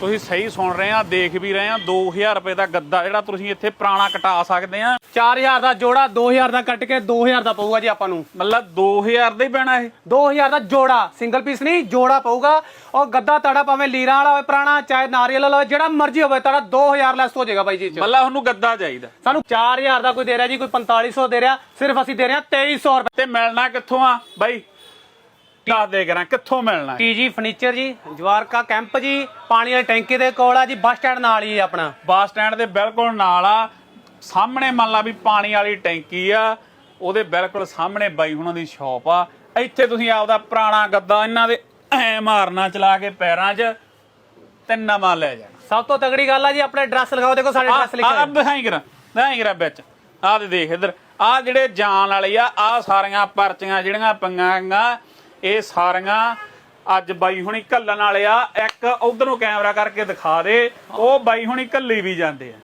ਤੁਸੀਂ ਸਹੀ ਸੁਣ ਰਹੇ ਆ ਦੇਖ ਵੀ ਰਹੇ ਆ 2000 ਰੁਪਏ ਦਾ ਗੱਦਾ ਜਿਹੜਾ ਤੁਸੀਂ ਇੱਥੇ ਪੁਰਾਣਾ ਕਟਾ ਸਕਦੇ ਆ। 4000 ਦਾ ਜੋੜਾ 2000 ਦਾ ਕੱਟ ਕੇ 2000 ਦਾ ਪਊਗਾ ਜੀ ਆਪਾਂ ਨੂੰ। ਮਤਲਬ 2000 ਦਾ ਹੀ ਪੈਣਾ ਇਹ। 2000 ਦਾ ਜੋੜਾ ਸਿੰਗਲ ਪੀਸ ਨਹੀਂ ਜੋੜਾ ਪਊਗਾ। ਔਰ ਗੱਦਾ ਤੜਾ ਭਾਵੇਂ ਲੀਰਾਂ ਵਾਲਾ ਹੋਵੇ ਪੁਰਾਣਾ ਚਾਹੇ ਨਾਰੀਅਲ ਵਾਲਾ ਹੋਵੇ ਜਿਹੜਾ ਮਰਜ਼ੀ ਹੋਵੇ ਤੜਾ 2000 ਲੈਸ ਹੋ ਜਾਏਗਾ ਬਾਈ ਜੀ। ਮਤਲਬ ਉਹਨੂੰ ਗੱਦਾ ਚਾਹੀਦਾ। ਸਾਨੂੰ 4000 ਦਾ ਕੋਈ ਦੇ ਰਿਹਾ ਜੀ ਕੋਈ 4500 ਦੇ ਰਿਹਾ ਸਿਰਫ ਅਸੀਂ ਦੇ ਰਹੇ ਹਾਂ 2300 ਰੁਪਏ। ਤੇ ਮਿਲਣਾ ਕਿੱਥੋਂ ਆ? ਬਾਈ ਦੱਸ ਦੇ ਕਰਾਂ ਕਿੱਥੋਂ ਮਿਲਣਾ? ਹੈ? ਟੀਜੀ ਫਰਨੀਚਰ ਜੀ ਜਵਾਰਕਾ ਕੈਂਪ ਜੀ ਪਾਣੀ ਵਾਲੀ ਟੈਂਕੀ ਦੇ ਕੋਲ ਆ ਜੀ ਬੱਸ ਸਟੈਂਡ ਨਾਲ ਹੀ ਆਪਣਾ। ਬੱਸ ਸਟੈਂਡ ਦੇ ਬਿਲਕੁਲ ਨਾਲ ਆ। ਸਾਹਮਣੇ ਮੰਨ ਲਾ ਵੀ ਪਾਣੀ ਵਾਲੀ ਟੈਂਕੀ ਆ ਉਹਦੇ ਬਿਲਕੁਲ ਸਾਹਮਣੇ ਬਾਈ ਹੁਣਾਂ ਦੀ ਸ਼ਾਪ ਆ। ਇੱਥੇ ਤੁਸੀਂ ਆਪਦਾ ਪੁਰਾਣਾ ਗੱਦਾ ਇਹਨਾਂ ਦੇ ਐ ਮਾਰਨਾ ਚਲਾ ਕੇ ਪੈਰਾਂ 'ਚ ਤੇ ਨਵਾਂ ਲੈ ਜਾਣਾ। ਸਭ ਤੋਂ ਤਗੜੀ ਗੱਲ ਆ ਜੀ ਆਪਣੇ ਐਡਰੈਸ ਲਗਾਓ ਦੇਖੋ ਸਾਡੇ ਐਡਰੈਸ ਆ ਲਿਖਿਆ ਦਿਖਾਈ ਕਰਾਂ ਦਿਖਾਈ ਕਰਾਂ ਵਿੱਚ। ਆ ਦੇਖ ਇੱਧਰ ਆ ਜਿਹੜੇ ਜਾਣ ਵਾਲੇ ਆ ਆ ਸਾਰੀਆਂ ਪਰਚੀਆਂ ਜਿਹੜੀਆਂ ਪੰਗਾਂ ਇਹ ਸਾਰੀਆਂ ਅੱਜ ਬਾਈ ਹੁਣੀ ਘੱਲਣ ਵਾਲੇ ਆ। ਇੱਕ ਉਧਰੋਂ ਕੈਮਰਾ ਕਰਕੇ ਦਿਖਾ ਦੇ। ਉਹ ਬਾਈ ਹੁਣੀ ਘੱਲੀ ਵੀ ਜਾਂਦੇ ਆ।